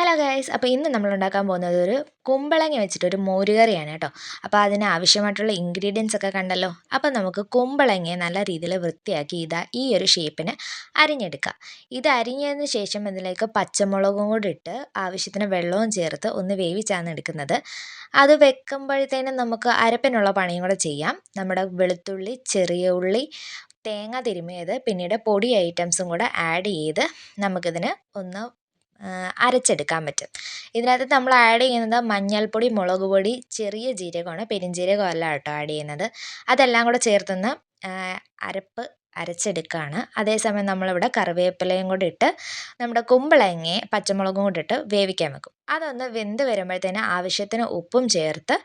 Hello guys അപ്പോൾ ഇന്ന് നമ്മൾ ഉണ്ടാക്കാൻ പോകുന്നത് ഒരു കുമ്പളങ്ങ വെച്ചിട്ട് ഒരു മോരുകറിയാണ് കേട്ടോ. അപ്പോൾ അതിന് ആവശ്യമായിട്ടുള്ള ഇൻഗ്രീഡിയൻസ് ഒക്കെ കണ്ടല്ലോ. അപ്പോൾ നമുക്ക് കുമ്പളങ്ങയെ നല്ല രീതിയിൽ വൃത്തിയാക്കി ഇതാ ഈ ഒരു ഷേപ്പിന് അരിഞ്ഞെടുക്കുക ഇത് അരിഞ്ഞതിന് ശേഷം ഇതിലേക്ക് പച്ചമുളകും കൂടി ഇട്ട് ആവശ്യത്തിന് വെള്ളവും ചേർത്ത് ഒന്ന് വേവിച്ചാണ് എടുക്കുന്നത്. അത് വെക്കുമ്പോഴത്തേനും നമുക്ക് അരപ്പിനുള്ള പണിയും കൂടെ ചെയ്യാം. നമ്മുടെ വെളുത്തുള്ളി ചെറിയ ഉള്ളി തേങ്ങ തിരുമിയത് പിന്നീട് പൊടി ഐറ്റംസും കൂടെ ആഡ് ചെയ്ത് നമുക്കിതിന് ഒന്ന് അരച്ചെടുക്കാൻ പറ്റും. ഇതിനകത്ത് നമ്മൾ ആഡ് ചെയ്യുന്നത് മഞ്ഞൾപ്പൊടി മുളക് പൊടി ചെറിയ ജീരകമാണ് പെരുംജീരകം അല്ല കേട്ടോ ആഡ് ചെയ്യുന്നത്. അതെല്ലാം കൂടെ ചേർത്തൊന്ന് അരപ്പ് അരച്ചെടുക്കുകയാണ് അതേസമയം നമ്മളിവിടെ കറിവേപ്പിലയും കൂടി ഇട്ട് നമ്മുടെ കുമ്പളങ്ങയെ പച്ചമുളകും കൂടി ഇട്ട് വേവിക്കാൻ വെക്കും. അതൊന്ന് വെന്ത് വരുമ്പോഴത്തേന് ആവശ്യത്തിന് ഉപ്പും ചേർത്ത്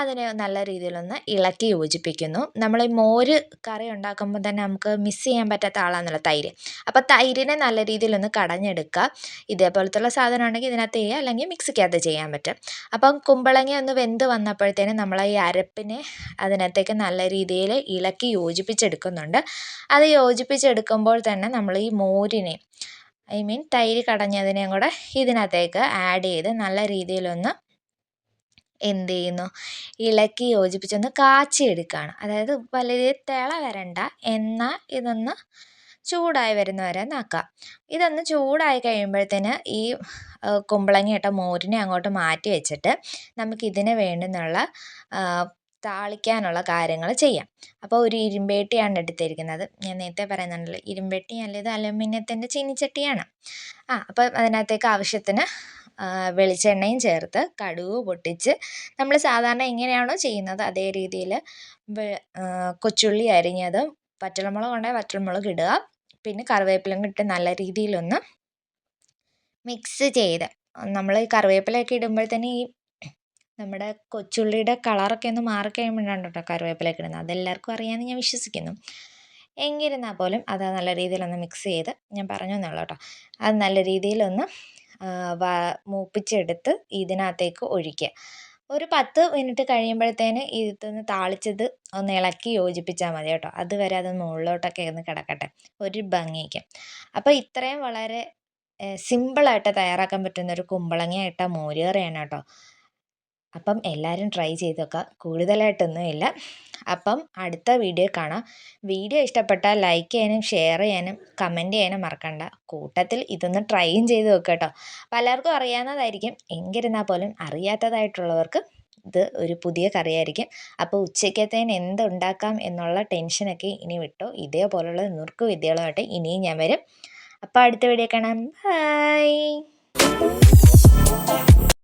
അതിനെ നല്ല രീതിയിലൊന്ന് ഇളക്കി യോജിപ്പിക്കുന്നു. നമ്മൾ ഈ മോര് കറി ഉണ്ടാക്കുമ്പോൾ തന്നെ നമുക്ക് മിസ് ചെയ്യാൻ പറ്റാത്ത ആളാണല്ലോ തൈര്. അപ്പോൾ തൈരിനെ നല്ല രീതിയിലൊന്ന് കടഞ്ഞെടുക്കുക. ഇതേപോലത്തുള്ള സാധനം ഉണ്ടെങ്കിൽ ഇതിനകത്ത് ചെയ്യുക അല്ലെങ്കിൽ മിക്സിക്കകത്ത് ചെയ്യാൻ പറ്റും. അപ്പം കുമ്പളങ്ങ ഒന്ന് വെന്ത് വന്നപ്പോഴത്തേനും നമ്മൾ ഈ അരപ്പിനെ അതിനകത്തേക്ക് നല്ല രീതിയിൽ ഇളക്കി യോജിപ്പിച്ചെടുക്കുന്നുണ്ട്. അത് യോജിപ്പിച്ചെടുക്കുമ്പോൾ തന്നെ നമ്മൾ ഈ മോരിനെ ഐ മീൻ തൈര് കടഞ്ഞതിനെയും കൂടെ ഇതിനകത്തേക്ക് ആഡ് ചെയ്ത് നല്ല രീതിയിലൊന്ന് എന്ത് ചെയ്യുന്നു? ഇളക്കി യോജിപ്പിച്ചൊന്ന് കാച്ചിയെടുക്കുകയാണ് അതായത് വലിയ തിള വരണ്ട. എന്നാൽ ഇതൊന്ന് ചൂടായി വരുന്ന വരെ നാക്കാം ഇതൊന്ന് ചൂടായി കഴിയുമ്പോഴത്തേന് ഈ കുമ്പളങ്ങ ഇട്ട മോരിനെ അങ്ങോട്ട് മാറ്റി വെച്ചിട്ട് നമുക്കിതിന് വേണ്ടുന്നുള്ള താളിക്കാനുള്ള കാര്യങ്ങൾ ചെയ്യാം. അപ്പോൾ ഒരു ഇരുമ്പേട്ടിയാണ് എടുത്തിരിക്കുന്നത്. ഞാൻ നേരത്തെ പറയുന്നുണ്ടല്ലോ ഇരുമ്പേട്ടി അല്ല ഇത് അലുമിനിയത്തിന്റെ ചീനിച്ചട്ടിയാണ്. ആ അപ്പോൾ അതിനകത്തേക്ക് ആവശ്യത്തിന് വെളിച്ചെണ്ണയും ചേർത്ത് കടുക് പൊട്ടിച്ച് നമ്മൾ സാധാരണ എങ്ങനെയാണോ ചെയ്യുന്നത്? അതേ രീതിയിൽ കൊച്ചുള്ളി അരിഞ്ഞതും വറ്റൽമുളക് ഉണ്ടെങ്കിൽ വറ്റൽമുളക് ഇടുക. പിന്നെ കറിവേപ്പിലയും ഇട്ട് നല്ല രീതിയിലൊന്ന് മിക്സ് ചെയ്ത് നമ്മൾ ഈ കറിവേപ്പിലൊക്കെ ഇടുമ്പോൾ തന്നെ ഈ നമ്മുടെ കൊച്ചുള്ളിയുടെ കളറൊക്കെ ഒന്ന് മാറി കഴിയുമ്പോഴാണ് കേട്ടോ കറിവേപ്പിലയൊക്കെ ഇടുന്നത്. അതെല്ലാവർക്കും അറിയാമെന്ന് ഞാൻ വിശ്വസിക്കുന്നു. എങ്കിരുന്നാൽ പോലും അത് നല്ല രീതിയിലൊന്ന് മിക്സ് ചെയ്ത് ഞാൻ പറഞ്ഞു എന്നുള്ളൂ കേട്ടോ അത് നല്ല രീതിയിലൊന്ന് മൂപ്പിച്ചെടുത്ത് ഇതിനകത്തേക്ക് ഒഴിക്കുക. ഒരു പത്ത് മിനിറ്റ് കഴിയുമ്പോഴത്തേന് ഇതൊന്ന് താളിച്ചത് ഒന്ന് ഇളക്കി യോജിപ്പിച്ചാൽ മതി കേട്ടോ. അതുവരെ അത് മുകളിലോട്ടൊക്കെ ഒന്ന് കിടക്കട്ടെ. ഒരു ഭംഗിക്ക്. അപ്പോൾ ഇത്രയും വളരെ സിമ്പിളായിട്ട് തയ്യാറാക്കാൻ പറ്റുന്ന ഒരു കുമ്പളങ്ങ മോരുകറിയാണ് കേട്ടോ. അപ്പം എല്ലാവരും ട്രൈ ചെയ്ത് നോക്കുക. കൂടുതലായിട്ടൊന്നുമില്ല അപ്പം അടുത്ത വീഡിയോ കാണാം. വീഡിയോ ഇഷ്ടപ്പെട്ടാൽ ലൈക്ക് ചെയ്യാനും ഷെയർ ചെയ്യാനും കമന്റ് ചെയ്യാനും മറക്കണ്ട. കൂട്ടത്തിൽ ഇതൊന്ന് ട്രൈയും ചെയ്ത് നോക്കുക കേട്ടോ. പലർക്കും അറിയാവുന്നതായിരിക്കും. എങ്കിരുന്നാൽ പോലും അറിയാത്തതായിട്ടുള്ളവർക്ക് ഇത് ഒരു പുതിയ കറിയായിരിക്കും. അപ്പോൾ ഉച്ചയ്ക്കത്തേന് എന്തുണ്ടാക്കാം എന്നുള്ള ടെൻഷനൊക്കെ ഇനി വിട്ടോ. ഇതേപോലുള്ള നുറുക്ക് വിദ്യകളുമായിട്ട് ഇനിയും ഞാൻ വരും. അപ്പോൾ അടുത്ത വീഡിയോ കാണാം. ബൈ